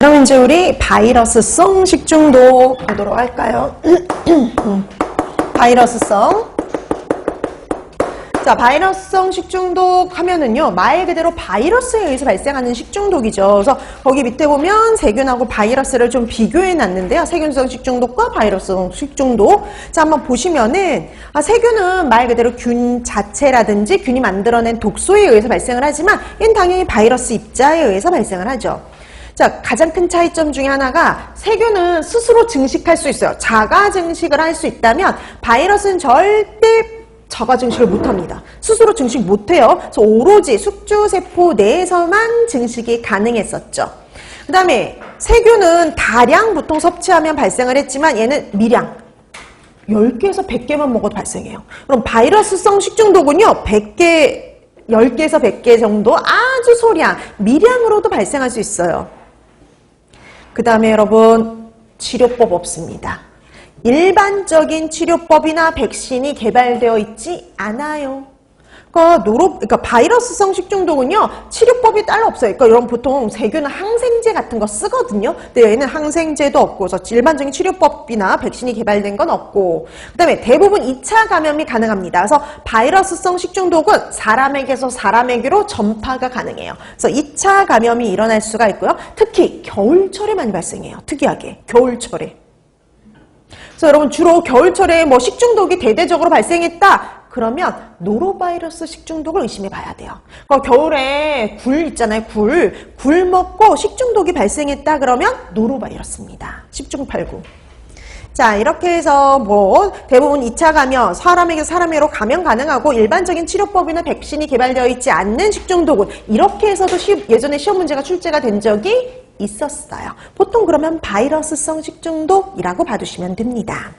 그럼 이제 우리 바이러스성 식중독 보도록 할까요? 바이러스성. 자, 바이러스성 식중독 하면은요, 말 그대로 바이러스에 의해서 발생하는 식중독이죠. 그래서 거기 밑에 보면 세균하고 바이러스를 좀 비교해 놨는데요. 세균성 식중독과 바이러스성 식중독. 자, 한번 보시면은, 아, 세균은 말 그대로 균 자체라든지 균이 만들어낸 독소에 의해서 발생을 하지만, 얘는 당연히 바이러스 입자에 의해서 발생을 하죠. 자, 가장 큰 차이점 중에 하나가 세균은 스스로 증식할 수 있어요. 자가 증식을 할 수 있다면 바이러스는 절대 자가 증식을 못합니다. 스스로 증식 못해요. 그래서 오로지 숙주세포 내에서만 증식이 가능했었죠. 그 다음에 세균은 다량 보통 섭취하면 발생을 했지만 얘는 미량. 10개에서 100개만 먹어도 발생해요. 그럼 바이러스성 식중독은요, 100개, 10개에서 100개 정도 아주 소량, 미량으로도 발생할 수 있어요. 그 다음에 여러분, 치료법 없습니다. 일반적인 치료법이나 백신이 개발되어 있지 않아요. 그러니까 노로, 그러니까 바이러스성 식중독은요 치료법이 따로 없어요. 그러니까 여러분 보통 세균은 항생제 같은 거 쓰거든요. 근데 얘는 항생제도 없고, 그래서 일반적인 치료법이나 백신이 개발된 건 없고, 그다음에 대부분 2차 감염이 가능합니다. 그래서 바이러스성 식중독은 사람에게서 사람에게로 전파가 가능해요. 그래서 2차 감염이 일어날 수가 있고요. 특히 겨울철에 많이 발생해요. 특이하게 겨울철에. 그래서 여러분 주로 겨울철에 뭐 식중독이 대대적으로 발생했다. 그러면 노로바이러스 식중독을 의심해 봐야 돼요. 그 겨울에 굴 있잖아요. 굴. 굴 먹고 식중독이 발생했다 그러면 노로바이러스입니다. 10중 8구. 자, 이렇게 해서 뭐 대부분 2차 감염, 사람에게 사람으로 감염 가능하고 일반적인 치료법이나 백신이 개발되어 있지 않는 식중독은 이렇게 해서도 시, 예전에 시험 문제가 출제가 된 적이 있었어요. 보통 그러면 바이러스성 식중독이라고 봐두시면 됩니다.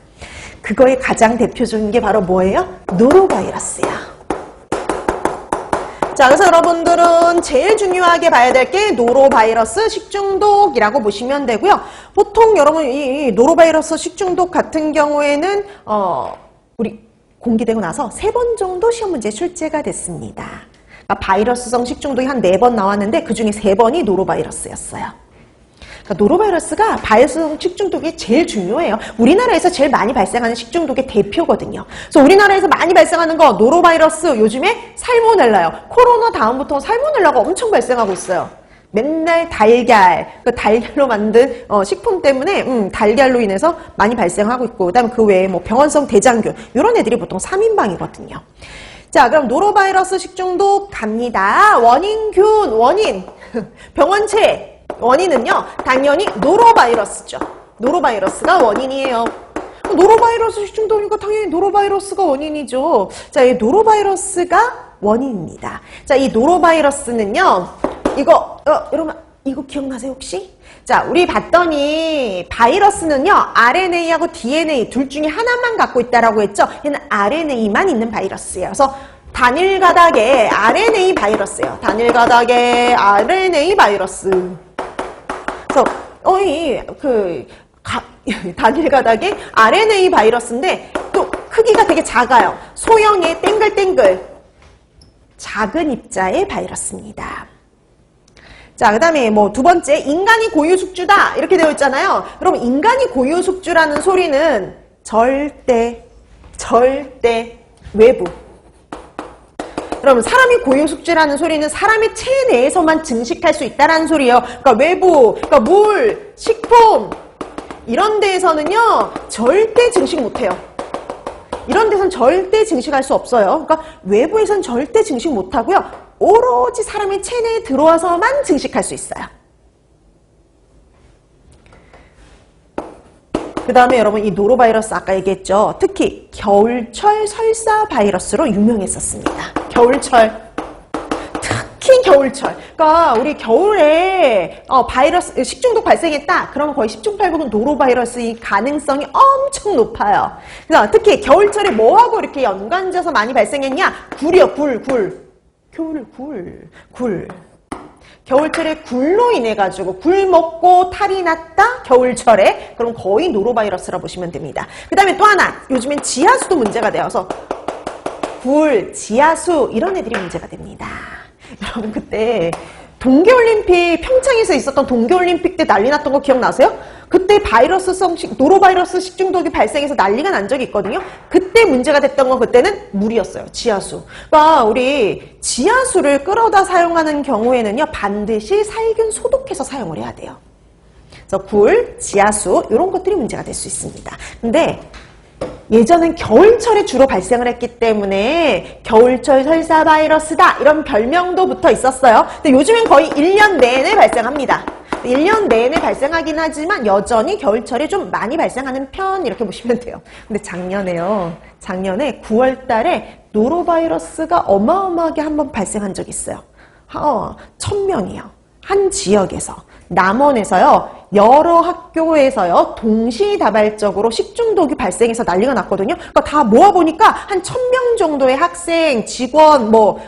그거의 가장 대표적인 게 바로 뭐예요? 노로바이러스야. 자, 그래서 여러분들은 제일 중요하게 봐야 될 게 노로바이러스 식중독이라고 보시면 되고요. 보통 여러분 이 노로바이러스 식중독 같은 경우에는 어, 우리 공개되고 나서 세 번 정도 시험 문제 출제가 됐습니다. 그러니까 바이러스성 식중독이 한 네 번 나왔는데 그 중에 세 번이 노로바이러스였어요. 그러니까 노로바이러스가 바이러스성 식중독이 제일 중요해요. 우리나라에서 제일 많이 발생하는 식중독의 대표거든요. 그래서 우리나라에서 많이 발생하는 거 노로바이러스 요즘에 살모넬라요. 코로나 다음부터 살모넬라가 엄청 발생하고 있어요. 맨날 달걀, 그 달걀로 만든 어, 식품 때문에 음, 달걀로 인해서 많이 발생하고 있고 그다음에 그 외에 뭐 병원성 대장균 이런 애들이 보통 3인방이거든요. 자, 그럼 노로바이러스 식중독 갑니다. 원인균, 원인, 병원체 원인은요, 당연히 노로바이러스죠. 노로바이러스가 원인이에요. 노로바이러스 식중독이니까 당연히 노로바이러스가 원인이죠. 자, 이 노로바이러스가 원인입니다. 자, 이 노로바이러스는요, 이거, 어, 여러분, 이거 기억나세요, 혹시? 자, 우리 봤더니 바이러스는요, RNA하고 DNA 둘 중에 하나만 갖고 있다라고 했죠? 얘는 RNA만 있는 바이러스예요. 그래서 단일 가닥의 RNA 바이러스예요. 단일 가닥의 RNA 바이러스. 어이 그 가, 가닥의 RNA 바이러스인데 또 크기가 되게 작아요. 소형의 땡글땡글 작은 입자의 바이러스입니다. 자, 그 다음에 뭐 두 번째, 인간이 고유 숙주다. 이렇게 되어 있잖아요. 여러분, 인간이 고유 숙주라는 소리는 절대, 절대 외부. 여러분, 사람이 고유 숙주라는 소리는 사람의 체내 내에서만 증식할 수 있다는 소리예요. 그러니까 외부, 그러니까 물, 식품, 이런 데에서는요, 절대 증식 못해요. 이런 데선 절대 증식할 수 없어요. 그러니까 외부에선 절대 증식 못하고요. 오로지 사람의 체내에 들어와서만 증식할 수 있어요. 그 다음에 여러분 이 노로바이러스 아까 얘기했죠. 특히 겨울철 설사 바이러스로 유명했었습니다. 겨울철. 특히 겨울철. 그러니까 우리 겨울에 어, 바이러스 식중독 발생했다. 그러면 거의 10중 8구는 노로바이러스의 가능성이 엄청 높아요. 그래서 특히 겨울철에 뭐하고 이렇게 연관져서 많이 발생했냐? 굴이요, 굴, 굴. 겨울 굴, 굴. 겨울철에 굴로 인해 가지고 굴 먹고 탈이 났다 겨울철에 그럼 거의 노로바이러스라 보시면 됩니다. 그 다음에 또 하나 요즘엔 지하수도 문제가 되어서 굴, 지하수 이런 애들이 문제가 됩니다. 여러분 그때 동계올림픽 평창에서 있었던 동계올림픽 때 난리 났던 거 기억나세요? 그때 바이러스성 식, 노로바이러스 식중독이 발생해서 난리가 난 적이 있거든요. 그때 문제가 됐던 건 그때는 물이었어요. 지하수. 그러니까 우리 지하수를 끌어다 사용하는 경우에는요. 반드시 살균 소독해서 사용을 해야 돼요. 그래서 굴, 지하수 이런 것들이 문제가 될 수 있습니다. 근데 예전엔 겨울철에 주로 발생을 했기 때문에 겨울철 설사 바이러스다 이런 별명도 붙어 있었어요. 근데 요즘엔 거의 1년 내내 발생합니다. 1년 내내 발생하긴 하지만 여전히 겨울철에 좀 많이 발생하는 편 이렇게 보시면 돼요. 근데 작년에요. 작년에 9월 달에 노로바이러스가 어마어마하게 한번 발생한 적이 있어요. 어, 천 명이요. 한 지역에서 남원에서요 여러 학교에서요 동시다발적으로 식중독이 발생해서 난리가 났거든요. 그러니까 다 모아 보니까 한 천 명 정도의 학생, 직원, 뭐